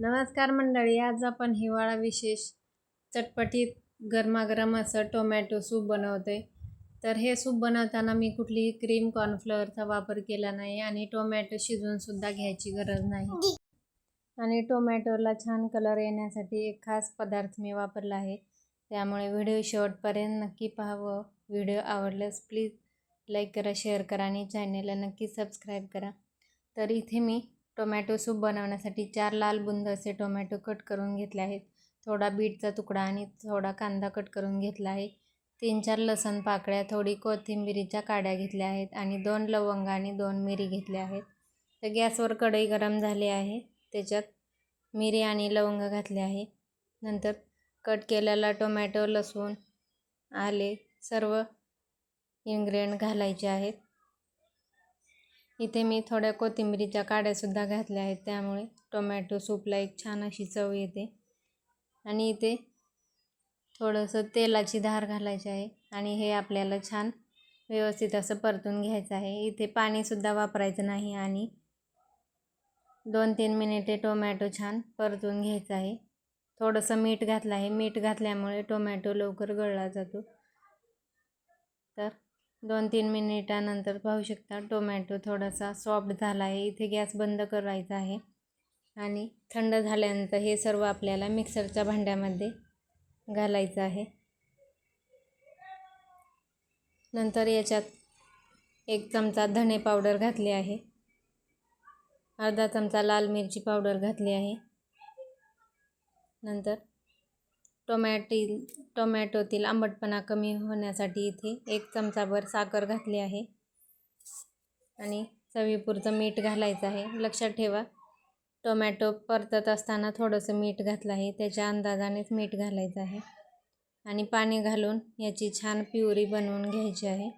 नमस्कार मंडळी आज आपण हिवाळा विशेष चटपटीत गरमागरम असं टोमॅटो सूप बनवते तर हे सूप बनवताना मी कुठलीही क्रीम कॉर्नफ्लोअरचा वापर केला नाही आणि टोमॅटो शिजवूनसुद्धा घ्यायची गरज नाही. आणि टोमॅटोला छान कलर येण्यासाठी एक खास पदार्थ मी वापरला आहे. त्यामुळे व्हिडिओ शेवटपर्यंत नक्की पाहावं. व्हिडिओ आवडल्यास प्लीज लाईक करा शेअर करा आणि चॅनेलला नक्की सबस्क्राईब करा. तर इथे मी टोमॅटो सूप बनवण्यासाठी चार लाल बुंद असे टोमॅटो कट करून घेतले आहेत. थोडा बीटचा तुकडा आणि थोडा कांदा कट करून घेतला आहे. तीन चार लसण पाकळ्या थोडी कोथिंबिरीच्या काड्या घेतल्या आहेत आणि दोन लवंग आणि दोन मिरी घेतल्या आहेत. तर गॅसवर कढई गरम झाली आहे. त्याच्यात मिरी आणि लवंग घातले आहे. नंतर कट केलेला टोमॅटो लसूण आले सर्व इन्ग्रेडियंट घालायचे आहेत. इथे मी थोड्या कोथिंबीरीच्या काड्यासुद्धा घातल्या आहेत त्यामुळे टोमॅटो सूपला एक छान अशी चव येते. आणि इथे थोडंसं तेलाची धार घालायची आहे आणि हे आपल्याला छान व्यवस्थित असं परतून घ्यायचं आहे. इथे पाणीसुद्धा वापरायचं नाही आणि दोन तीन मिनिटे टोमॅटो छान परतून घ्यायचं आहे. थोडंसं मीठ घातलं आहे. मीठ घातल्यामुळे टोमॅटो लवकर गळला जातो. तर दोन तीन मिनिटानंतर पाहू शकता टोमॅटो थोडासा सॉफ्ट झाला आहे. इथे गॅस बंद करायचा आहे आणि थंड झाल्यानंतर हे सर्व आपल्याला मिक्सरच्या भांड्यामध्ये घालायचं आहे. नंतर याच्यात एक चमचा धणे पावडर घातली आहे. अर्धा चमचा लाल मिरची पावडर घातली आहे. नंतर टोमॅटी टोमॅटोतील आंबटपणा कमी होण्यासाठी इथे एक चमचाभर साखर घातली आहे. आणि चवीपुरतं मीठ घालायचं आहे. लक्षात ठेवा टोमॅटो परतत असताना थोडंसं मीठ घातलं आहे. त्याच्या अंदाजानेच मीठ घालायचं आहे. आणि पाणी घालून याची छान प्युरी बनवून घ्यायची आहे.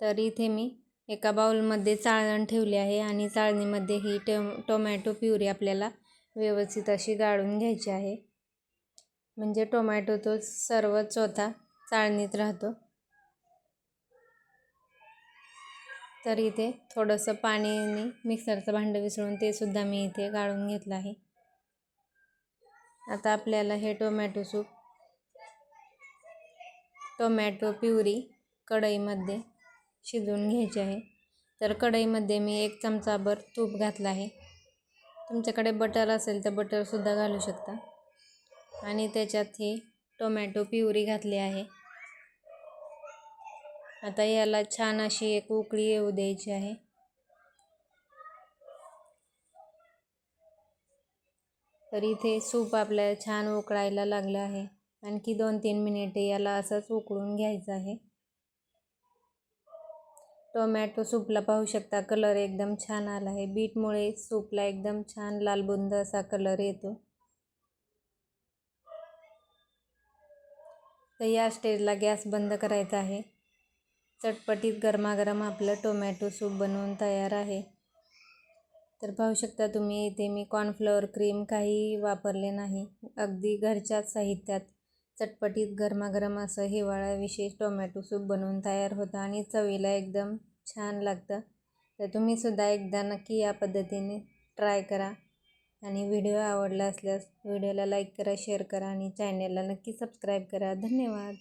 तर इथे मी एका बाउलमध्ये चाळण ठेवली आहे आणि चाळणीमध्ये ही टो टोमॅटो प्युरी आपल्याला व्यवस्थित अशी गाळून घ्यायची आहे. म्हणजे टोमॅटो तो सर्व चोथा चाळणीत राहतो. तर इथे थोडंसं पाणीने मिक्सरचं भांडं विसळून ते सुद्धा मी इथे गाळून घेतलं आहे. आता आपल्याला हे टोमॅटो सूप टोमॅटो प्युरी कढईमध्ये शिजवून घ्यायची आहे. तर कढईमध्ये मी एक चमचाभर तूप घातलं आहे. तुमच्याकडे बटर असेल तर बटरसुद्धा घालू शकता. आणि त्याच्यात ही टोमॅटो प्युरी घातली आहे. आता याला छान अशी एक उकळी येऊ द्यायची आहे. तर इथे सूप आपल्याला छान उकळायला लागलं आहे. आणखी दोन तीन मिनिटे याला असंच उकळून घ्यायचं आहे. टोमॅटो सूपला पाहू शकता. कलर एकदम छान आला आहे. बीटमुळे सूपला एकदम छान लालबुंद असा कलर येतो. तर या स्टेजला गॅस बंद करायचा आहे. चटपटीत गरमागरम आपलं टोमॅटो सूप बनवून तयार आहे. तर पाहू शकता तुम्ही इथे मी कॉर्नफ्लॉवर क्रीम काही वापरले नाही. अगदी घरच्याच साहित्यात. चटपटीत गरमागरम असं हिवाळा विशेष टोमॅटो सूप बनवून तयार होतं आणि चवीला एकदम छान लागतं. तर तुम्हीसुद्धा एकदा नक्की या पद्धतीने ट्राय करा. आणि व्हिडिओ आवडला असल्यास व्हिडिओला लाईक करा शेअर करा आणि चॅनेलला नक्की सबस्क्राईब करा. धन्यवाद.